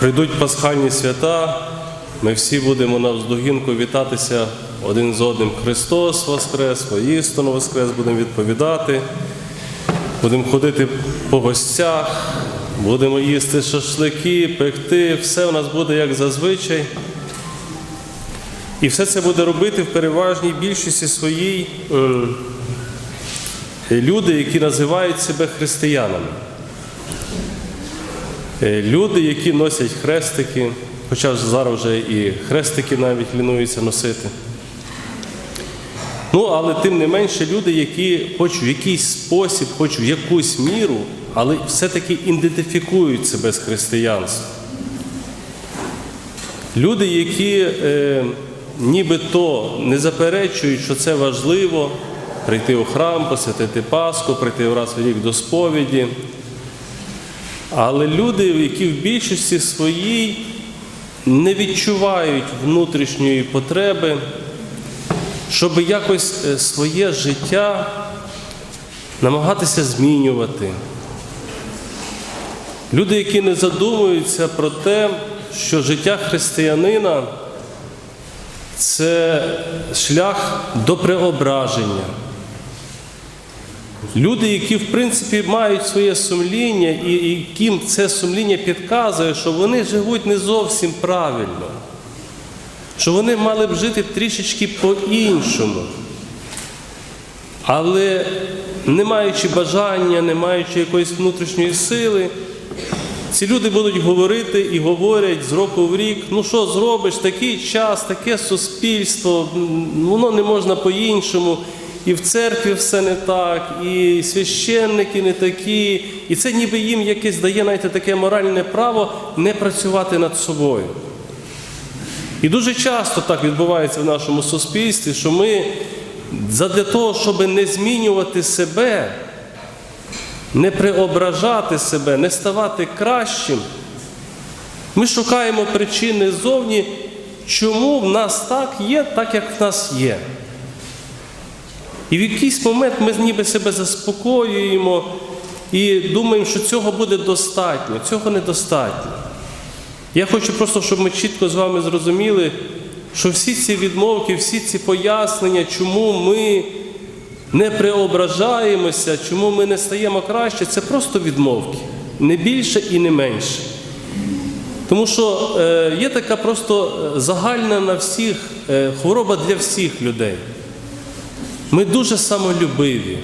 Прийдуть пасхальні свята, ми всі будемо навздогінку вітатися один з одним. Христос Воскрес, воістину Воскрес, будемо відповідати, будемо ходити по гостях, будемо їсти шашлики, пекти, все у нас буде як зазвичай. І все це буде робити в переважній більшості своїй е, люди, які називають себе християнами. Е, Люди, які носять хрестики, хоча зараз вже і хрестики навіть лінуються носити. Ну, але тим не менше люди, які хоч в якийсь спосіб, хоч в якусь міру, але все-таки ідентифікують себе з християнством. Люди, які е, нібито не заперечують, що це важливо, прийти у храм, посвятити Пасху, прийти раз в рік до сповіді. Але люди, які в більшості своїй не відчувають внутрішньої потреби, щоб якось е, своє життя намагатися змінювати. Люди, які не задумуються про те, що життя християнина це шлях до преображення. Люди, які в принципі мають своє сумління, і і яким це сумління підказує, що вони живуть не зовсім правильно, що вони мали б жити трішечки по-іншому. Але не маючи бажання, не маючи якоїсь внутрішньої сили, ці люди будуть говорити і говорять з року в рік, ну що зробиш, такий час, таке суспільство, воно не можна по-іншому. І в церкві все не так, і священники не такі, і це ніби їм якесь дає знаєте, таке моральне право не працювати над собою. І дуже часто так відбувається в нашому суспільстві, що ми задля того, щоб не змінювати себе, не преображати себе, не ставати кращим, ми шукаємо причини ззовні, чому в нас так є, так як в нас є. І в якийсь момент ми ніби себе заспокоюємо і думаємо, що цього буде достатньо, цього недостатньо. Я хочу просто, щоб ми чітко з вами зрозуміли, що всі ці відмовки, всі ці пояснення, чому ми не преображаємося, чому ми не стаємо краще, це просто відмовки, не більше і не менше. Тому що е, є така просто загальна на всіх е, хвороба для всіх людей. Ми дуже самолюбиві,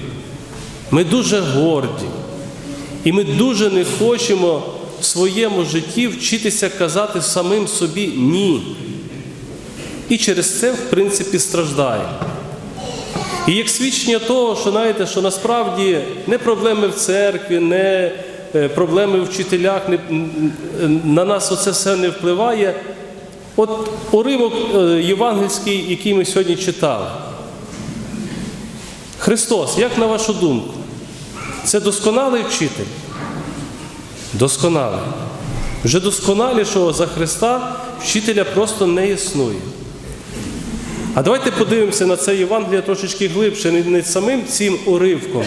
ми дуже горді, і ми дуже не хочемо в своєму житті вчитися казати самим собі ні. І через це, в принципі, страждаємо. І як свідчення того, що знаєте, що насправді не проблеми в церкві, не е, проблеми в вчителях, не, на нас оце все не впливає. От уривок е, євангельський, який ми сьогодні читали. Христос, як на вашу думку, це досконалий вчитель? Досконалий. Вже досконалішого за Христа вчителя просто не існує. А давайте подивимося на це Євангеліє трошечки глибше, не- самим цим уривком,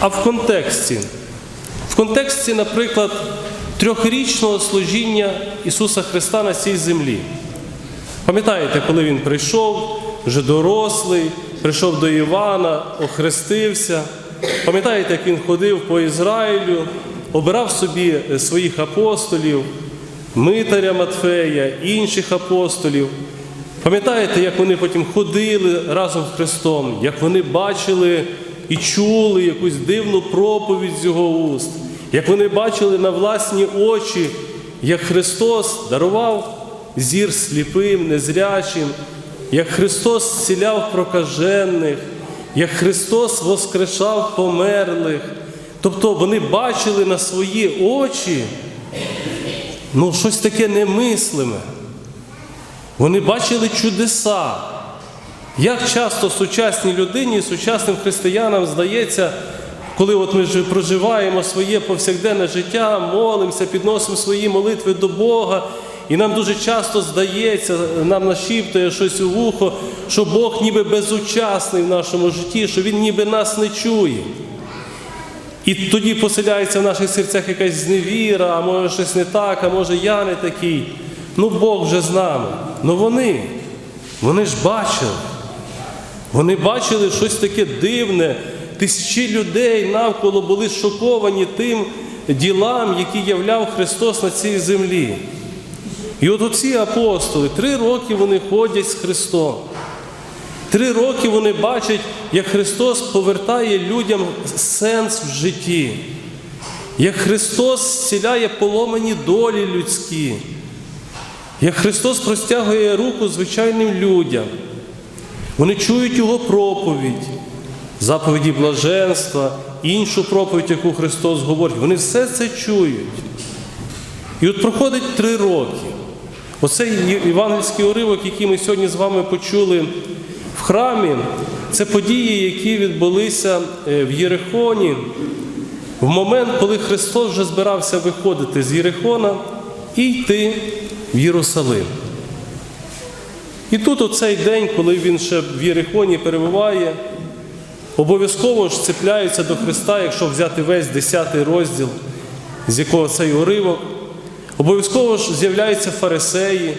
а в контексті. В контексті, наприклад, трьохрічного служіння Ісуса Христа на цій землі. Пам'ятаєте, коли Він прийшов, вже дорослий, прийшов до Івана, охрестився. Пам'ятаєте, як він ходив по Ізраїлю, обирав собі е, своїх апостолів, Митаря Матфея, інших апостолів. Пам'ятаєте, як вони потім ходили разом з Христом, як вони бачили і чули якусь дивну проповідь з Його уст, як вони бачили на власні очі, як Христос дарував зір сліпим, незрячим, як Христос зціляв прокажених, як Христос воскрешав померлих. Тобто вони бачили на свої очі ну, щось таке немислиме. Вони бачили чудеса. Як часто сучасній людині, сучасним християнам здається, коли от ми проживаємо своє повсякденне життя, молимося, підносимо свої молитви до Бога, і нам дуже часто здається, нам нашіптує щось у вухо, що Бог ніби безучасний в нашому житті, що Він ніби нас не чує. І тоді поселяється в наших серцях якась зневіра, а може щось не так, а може я не такий. Ну Бог вже з нами. Ну вони, вони ж бачили. Вони бачили щось таке дивне. Тисячі людей навколо були шоковані тим ділам, які являв Христос на цій землі. І от оці апостоли, три роки вони ходять з Христом. Три роки вони бачать, як Христос повертає людям сенс в житті, як Христос зціляє поломані долі людські, як Христос простягує руку звичайним людям. Вони чують Його проповідь, заповіді блаженства, іншу проповідь, яку Христос говорить. Вони все це чують. І от проходить три роки. Оцей євангельський уривок, який ми сьогодні з вами почули храмі, це події, які відбулися е, в Єрихоні в момент, коли Христос вже збирався виходити з Єрихона і йти в Єрусалим. І тут оцей день, коли він ще в Єрихоні перебуває, обов'язково ж цепляються до Христа, якщо взяти весь 10 розділ, з якого цей уривок. Обов'язково ж з'являються фарисеї,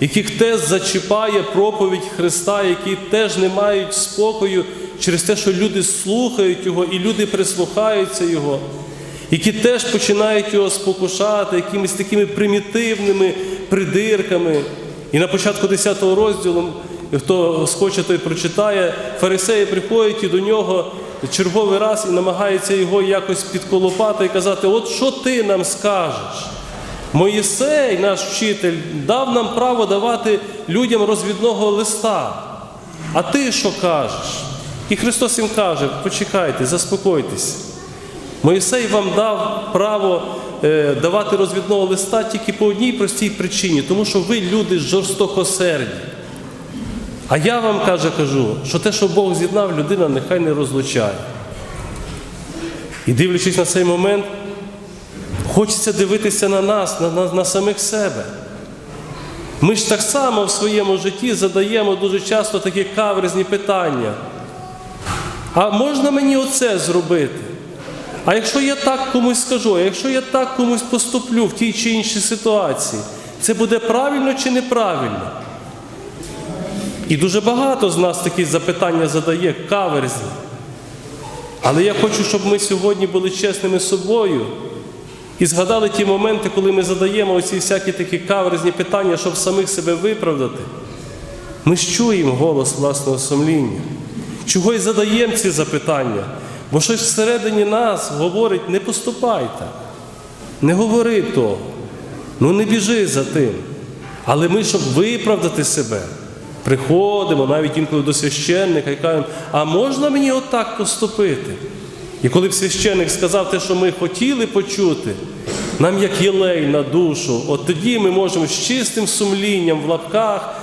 яких теж зачіпає проповідь Христа, які теж не мають спокою через те, що люди слухають Його і люди прислухаються Його, які теж починають його спокушати якимись такими примітивними придирками. І на початку 10 розділу, хто схоче, той прочитає, фарисеї приходять і до нього черговий раз і намагаються його якось підколопати і казати: от що ти нам скажеш? Моїсей, наш вчитель, дав нам право давати людям розвідного листа. А ти що кажеш? І Христос їм каже: почекайте, заспокойтесь. Моїсей вам дав право е, давати розвідного листа тільки по одній простій причині, тому що ви люди жорстокосердні. А я вам каже, кажу, що те, що Бог з'єднав, людина нехай не розлучає. І дивлячись на цей момент, Хочеться дивитися на нас, на, на, на самих себе. Ми ж так само в своєму житті задаємо дуже часто такі каверзні питання. А можна мені оце зробити? А якщо я так комусь скажу, а якщо я так комусь поступлю в тій чи іншій ситуації, це буде правильно чи неправильно? І дуже багато з нас такі запитання задає, каверзні. Але я хочу, щоб ми сьогодні були чесними з собою. І згадали ті моменти, коли ми задаємо оці всякі такі каверзні питання, щоб самих себе виправдати. Ми ж чуємо голос власного сумління. Чого й задаємо ці запитання? Бо щось всередині нас говорить, не поступай так, не говори того, ну не біжи за тим. Але ми, щоб виправдати себе, приходимо навіть інколи до священника і кажемо, а можна мені отак поступити? І коли б священник сказав те, що ми хотіли почути, нам як єлей на душу, от тоді ми можемо з чистим сумлінням в лапках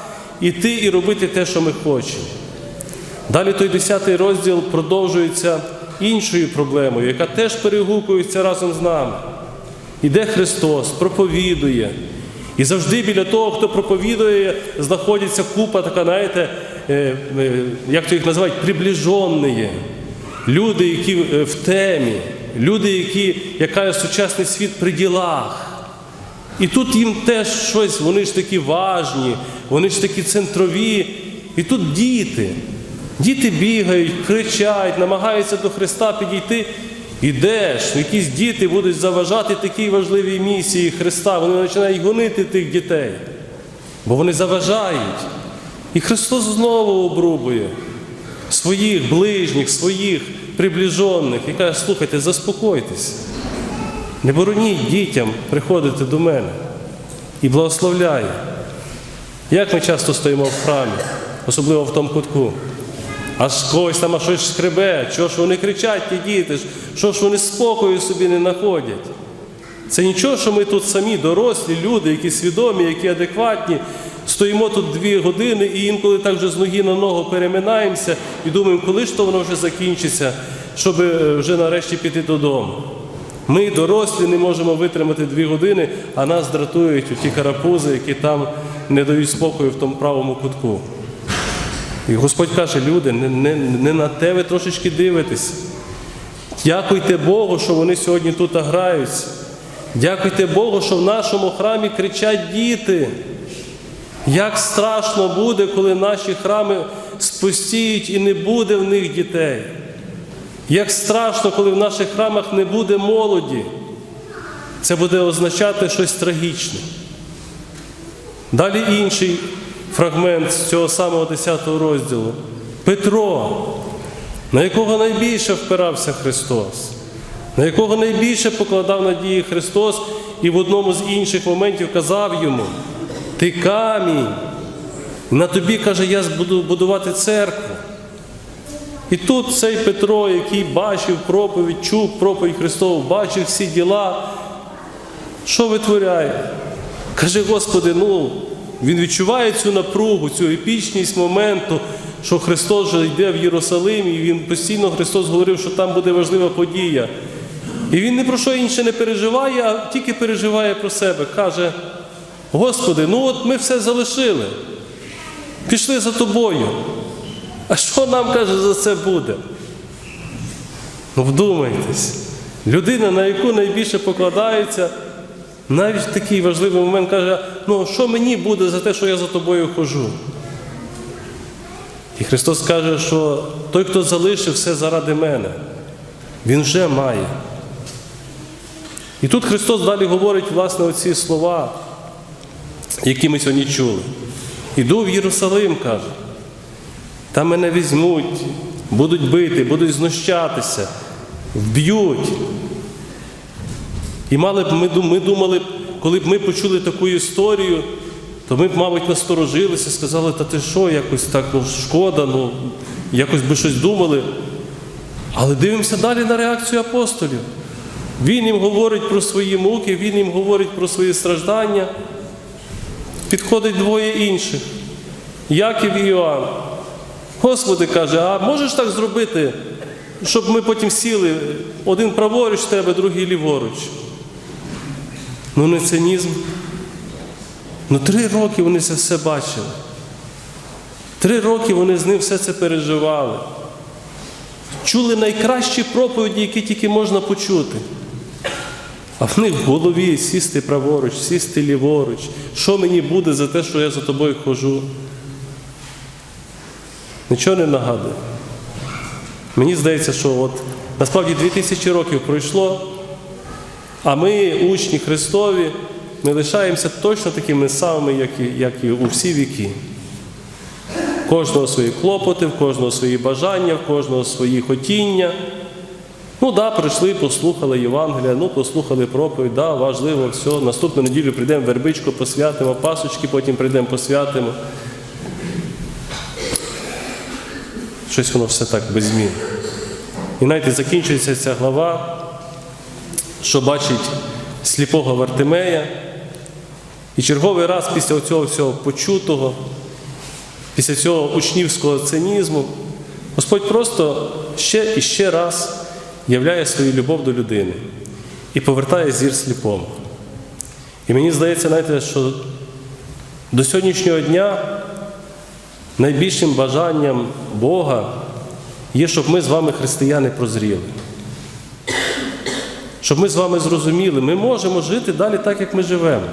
іти і робити те, що ми хочемо. Далі той 10 розділ продовжується іншою проблемою, яка теж перегукується разом з нами. Іде Христос, проповідує. І завжди біля того, хто проповідує, знаходиться купа така, знаєте, е, е, як то їх називають, приближені. Люди, які е, в темі, люди, які, як каже сучасний світ, при ділах. І тут їм теж щось, вони ж такі важні, вони ж такі центрові. І тут діти. Діти бігають, кричать, намагаються до Христа підійти. Ідеш, якісь діти будуть заважати такій важливій місії Христа. Вони починають гонити тих дітей, бо вони заважають. І Христос знову обрубує своїх ближніх, своїх приближених і каже, слухайте, заспокойтесь. Не бороніть дітям приходити до мене і благословляє. Як ми часто стоїмо в храмі, особливо в тому кутку. Аж когось там а щось шкребе, чого ж вони кричать, ті діти, що ж вони спокою собі не знаходять. Це нічого, що ми тут самі дорослі люди, які свідомі, які адекватні, стоїмо тут дві години і інколи так вже з ноги на ногу переминаємося і думаємо, коли ж то воно вже закінчиться. щоб е, вже нарешті піти додому. Ми, дорослі, не можемо витримати дві години, а нас дратують ті карапузи, які там не дають спокою в тому правому кутку. І Господь каже, люди, не, не, не на те ви трошечки дивитесь. Дякуйте Богу, що вони сьогодні тут граються. Дякуйте Богу, що в нашому храмі кричать діти. Як страшно буде, коли наші храми спустіють і не буде в них дітей. Як страшно, коли в наших храмах не буде молоді. Це буде означати щось трагічне. Далі інший фрагмент з цього самого 10 розділу. Петро, на якого найбільше впирався Христос, на якого найбільше покладав надії Христос, і в одному з інших моментів казав йому: Ти камінь, на тобі, каже, я буду будувати церкву. І тут цей Петро, який бачив проповідь, чув проповідь Христову, бачив всі діла, що витворяє? Каже, Господи, ну, він відчуває цю напругу, цю епічність моменту, що Христос вже йде в Єрусалим, і він постійно Христос говорив, що там буде важлива подія. І він ні про що інше не переживає, а тільки переживає про себе. Каже, Господи, ну от ми все залишили, пішли за тобою. А що нам каже за це буде? Ну вдумайтесь, людина, на яку найбільше покладається, навіть такий важливий момент каже, ну що мені буде за те, що я за тобою хожу? І Христос каже, що той, хто залишив все заради мене, він вже має. І тут Христос далі говорить, власне, оці слова, які ми сьогодні чули. Іду в Єрусалим, каже. Там мене візьмуть, будуть бити, будуть знущатися, вб'ють. І мали б ми, ми думали, коли б ми почули таку історію, то ми б, мабуть, насторожилися, сказали, та ти що, якось так, ну шкода, ну якось би щось думали. Але дивимося далі на реакцію апостолів. Він їм говорить про свої муки, він їм говорить про свої страждання. Підходить двоє інших. Яків і Іоанн. Господи каже, а можеш так зробити, щоб ми потім сіли один праворуч тебе, другий ліворуч? Ну не цинізм. Ну три роки вони це все бачили. Три роки вони з ним все це переживали. Чули найкращі проповіді, які тільки можна почути. А в них в голові сісти праворуч, сісти ліворуч. Що мені буде за те, що я за тобою хожу? Нічого не нагадує. Мені здається, що от насправді 2000 років пройшло, а ми, учні Христові, ми лишаємося точно такими самими, як і, як і у всі віки. Кожного свої клопоти, в кожного свої бажання, в кожного свої хотіння. Ну да, прийшли, послухали Євангелія, ну послухали проповідь, да, важливо, все. Наступну неділю прийдемо вербичку, посвятимо, пасочки, потім прийдемо посвятимо. Щось воно все так без змін. І знаєте, закінчується ця глава, що бачить сліпого Вартимея. І черговий раз після цього всього почутого, після цього учнівського цинізму, Господь просто ще і ще раз являє свою любов до людини і повертає зір сліпому. І мені здається, знаєте, що до сьогоднішнього дня найбільшим бажанням Бога є, щоб ми з вами, християни, прозріли. Щоб ми з вами зрозуміли, ми можемо жити далі так, як ми живемо.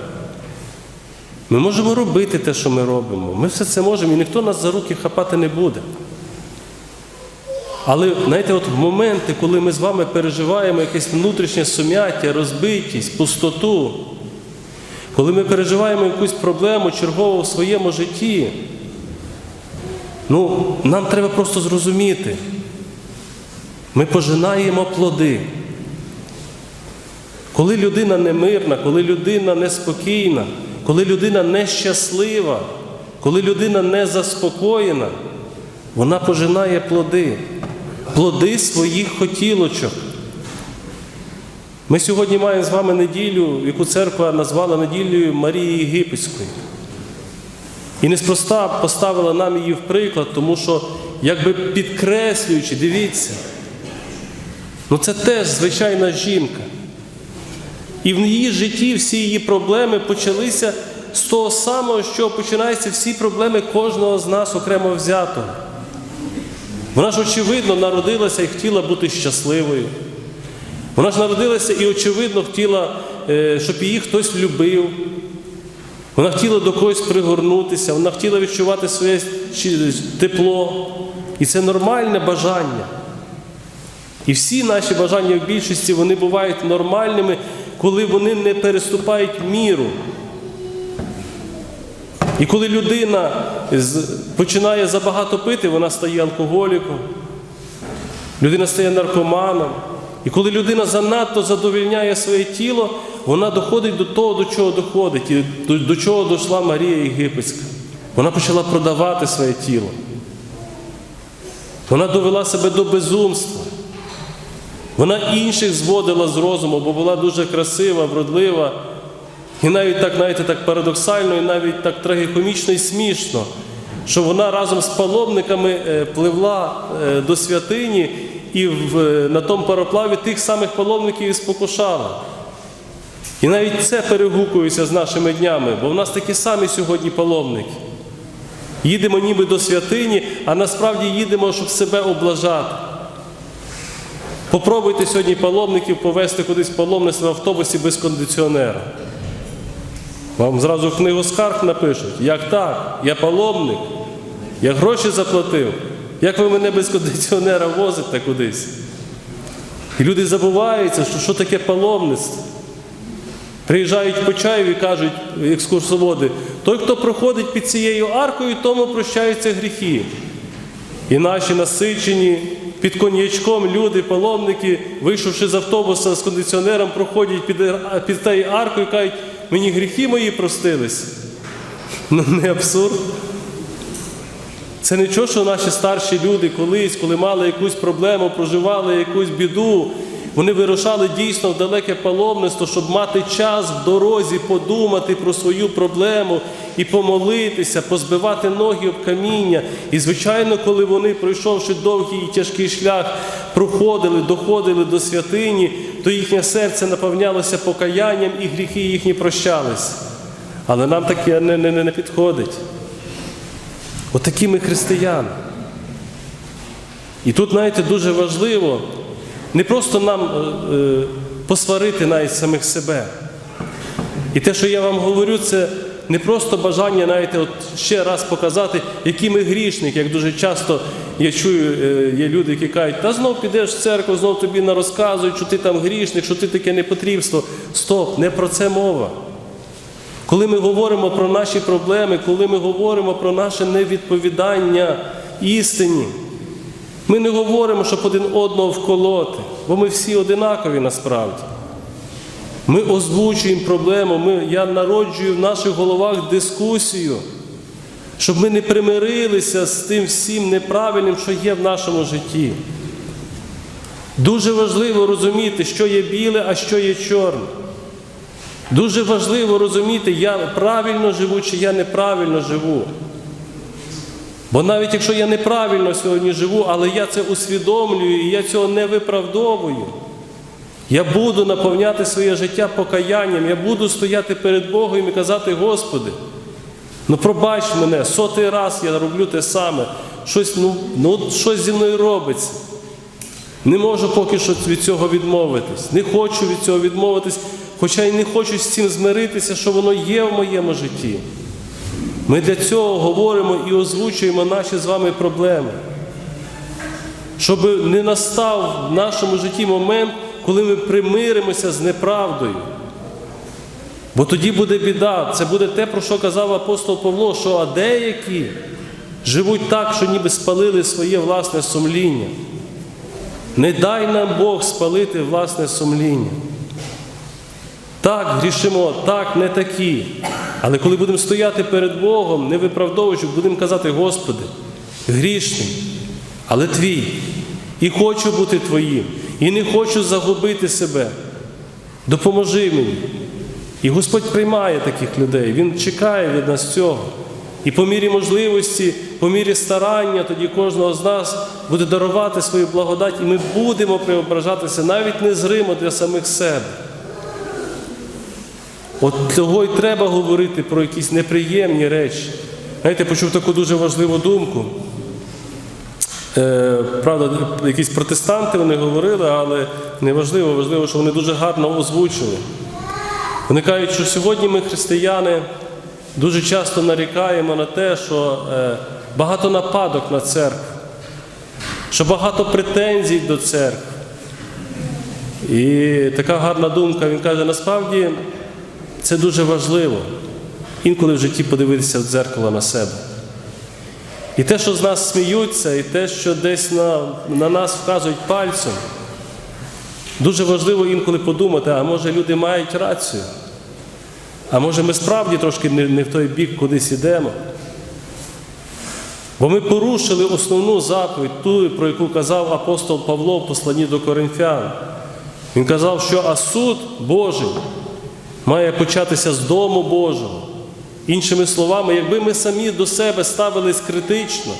Ми можемо робити те, що ми робимо. Ми все це можемо, і ніхто нас за руки хапати не буде. Але знаєте, от в моменти, коли ми з вами переживаємо якесь внутрішнє сум'яття, розбитість, пустоту, коли ми переживаємо якусь проблему чергову в своєму житті, ну, нам треба просто зрозуміти. Ми пожинаємо плоди. Коли людина немирна, коли людина неспокійна, коли людина нещаслива, коли людина не заспокоєна, вона пожинає плоди, плоди своїх хотілочок. Ми сьогодні маємо з вами неділю, яку церква назвала неділею Марії Єгипетської. І неспроста поставила нам її в приклад, тому що, якби підкреслюючи, дивіться, Ну це теж звичайна жінка. І в її житті всі її проблеми почалися з того самого, що починаються всі проблеми кожного з нас окремо взятого. Вона ж, очевидно, народилася і хотіла бути щасливою. Вона ж народилася і, очевидно, хотіла, е, щоб її хтось любив. Вона хотіла до когось пригорнутися, вона хотіла відчувати своє тепло. І це нормальне бажання. І всі наші бажання в більшості вони бувають нормальними, коли вони не переступають міру. І коли людина починає забагато пити, вона стає алкоголіком, людина стає наркоманом. І коли людина занадто задовільняє своє тіло, вона доходить до того, до чого доходить, і до, до чого дійшла Марія Єгипетська. Вона почала продавати своє тіло. Вона довела себе до безумства. Вона інших зводила з розуму, бо була дуже красива, вродлива. І навіть так, знаєте, так парадоксально, і навіть так трагікомічно і смішно, що вона разом з паломниками е, пливла е, до святині і е, на тому пароплаві тих самих паломників і спокушала. І навіть це перегукується з нашими днями, бо в нас такі самі сьогодні паломники. Їдемо ніби до святині, а насправді їдемо, щоб себе облажати. Попробуйте сьогодні паломників повезти кудись паломництво в автобусі без кондиціонера. Вам зразу книгу скарг напишуть, як так, я паломник, я гроші заплатив, як ви мене без кондиціонера возите кудись? І люди забуваються, що, що таке паломництво. Приїжджають по чаю і кажуть екскурсоводи, той, хто проходить під цією аркою, тому прощаються гріхи. І наші насичені під коньячком люди, паломники, вийшовши з автобуса з кондиціонером, проходять під, під тією аркою і кажуть, мені гріхи мої простились. Ну не абсурд. Це нічого, що наші старші люди колись, коли мали якусь проблему, проживали якусь біду, вони вирушали дійсно в далеке паломництво, щоб мати час в дорозі подумати про свою проблему і помолитися, позбивати ноги об каміння. І, звичайно, коли вони, пройшовши довгий і тяжкий шлях, проходили, доходили до святині, то їхнє серце наповнялося покаянням і гріхи їхні прощались. Але нам таке не, не, не підходить. Отакі ми християни. І тут, знаєте, дуже важливо не просто нам е, е, посварити навіть самих себе. І те, що я вам говорю, це не просто бажання, знаєте, от ще раз показати, які ми грішники, як дуже часто я чую, е, є люди, які кажуть, та знов підеш в церкву, знов тобі нарозказують, що ти там грішник, що ти таке непотрібство. Стоп, не про це мова. Коли ми говоримо про наші проблеми, коли ми говоримо про наше невідповідання істині, ми не говоримо, щоб один одного вколоти, бо ми всі одинакові насправді. Ми озвучуємо проблему, ми, я народжую в наших головах дискусію, щоб ми не примирилися з тим всім неправильним, що є в нашому житті. Дуже важливо розуміти, що є біле, а що є чорне. Дуже важливо розуміти, я правильно живу чи я неправильно живу. Бо навіть якщо я неправильно сьогодні живу, але я це усвідомлюю і я цього не виправдовую, я буду наповняти своє життя покаянням, я буду стояти перед Богом і казати, Господи, ну пробач мене, сотий раз я роблю те саме, щось, ну, ну, щось зі мною робиться. Не можу поки що від цього відмовитись. Не хочу від цього відмовитись, хоча й не хочу з цим змиритися, що воно є в моєму житті. Ми для цього говоримо і озвучуємо наші з вами проблеми. Щоб не настав в нашому житті момент, коли ми примиримося з неправдою. Бо тоді буде біда. Це буде те, про що казав апостол Павло, що а деякі живуть так, що ніби спалили своє власне сумління. Не дай нам Бог спалити власне сумління. Так, грішимо, так, не такі. Але коли будемо стояти перед Богом, не виправдовуючи, будемо казати, Господи, грішний, але твій. І хочу бути твоїм, і не хочу загубити себе. Допоможи мені. І Господь приймає таких людей, Він чекає від нас цього. І по мірі можливості, по мірі старання, тоді кожного з нас, буде дарувати свою благодать, і ми будемо преображатися навіть незримо для самих себе. От того й треба говорити про якісь неприємні речі. Знаєте, почув таку дуже важливу думку. Е, правда, якісь протестанти вони говорили, але не важливо, важливо, що вони дуже гарно озвучили. Вони кажуть, що сьогодні ми, християни, дуже часто нарікаємо на те, що е, багато нападок на церкву, що багато претензій до церкви. І така гарна думка, він каже, насправді це дуже важливо інколи в житті подивитися в дзеркало на себе. І те, що з нас сміються, і те, що десь на, на нас вказують пальцем, дуже важливо інколи подумати, а може люди мають рацію, а може ми справді трошки не, не в той бік кудись ідемо. Бо ми порушили основну заповідь, ту, про яку казав апостол Павло в посланні до Коринфян. Він казав, що а суд Божий має початися з дому Божого. Іншими словами, якби ми самі до себе ставились критично,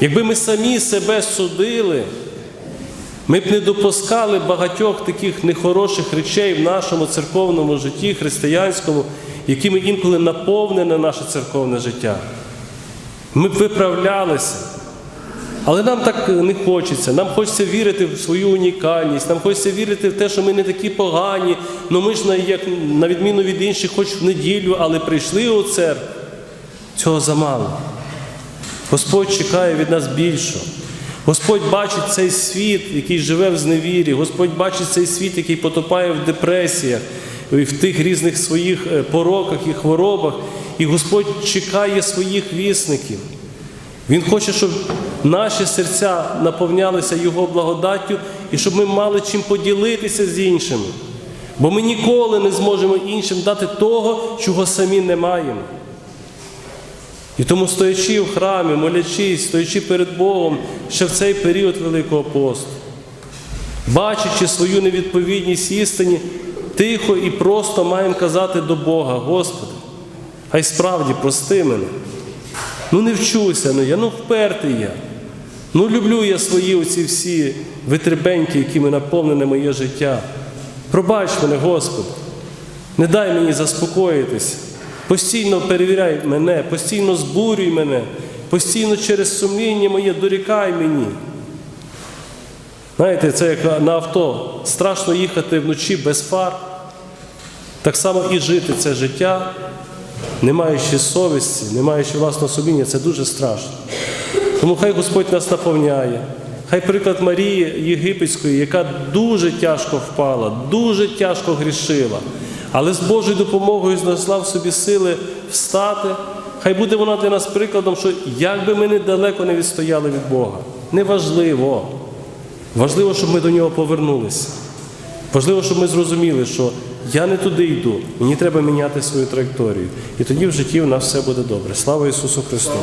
якби ми самі себе судили, ми б не допускали багатьох таких нехороших речей в нашому церковному житті, християнському, якими інколи наповнене наше церковне життя. Ми б виправлялися. Але нам так не хочеться. Нам хочеться вірити в свою унікальність, нам хочеться вірити в те, що ми не такі погані, але ми ж як, на відміну від інших, хоч в неділю, але прийшли у церкву. Цього замало. Господь чекає від нас більшого. Господь бачить цей світ, який живе в зневірі. Господь бачить цей світ, який потопає в депресіях, в тих різних своїх е, пороках і хворобах. І Господь чекає своїх вісників. Він хоче, щоб наші серця наповнялися Його благодаттю і щоб ми мали чим поділитися з іншими. Бо ми ніколи не зможемо іншим дати того, чого самі не маємо. І тому, стоячи в храмі, молячись, стоячи перед Богом ще в цей період Великого посту, бачачи свою невідповідність істині, тихо і просто маємо казати до Бога, Господи, хай справді прости мене. Ну не вчуся, ну я ну впертий я. Ну люблю я свої оці всі витребеньки, якими наповнене моє життя. Пробач мене, Господи, не дай мені заспокоїтися. Постійно перевіряй мене, постійно збурюй мене, постійно через сумління моє дорікай мені. Знаєте, це як на авто. Страшно їхати вночі без фар. Так само і жити це життя, не маючи совісті, не маючи власного сумління, це дуже страшно. Тому хай Господь нас наповняє. Хай приклад Марії Єгипетської, яка дуже тяжко впала, дуже тяжко грішила, але з Божою допомогою знайшла в собі сили встати. Хай буде вона для нас прикладом, що як би ми недалеко не відстояли від Бога, неважливо. Важливо, щоб ми до нього повернулися. Важливо, щоб ми зрозуміли, що я не туди йду, мені треба міняти свою траєкторію. І тоді в житті в нас все буде добре. Слава Ісусу Христу!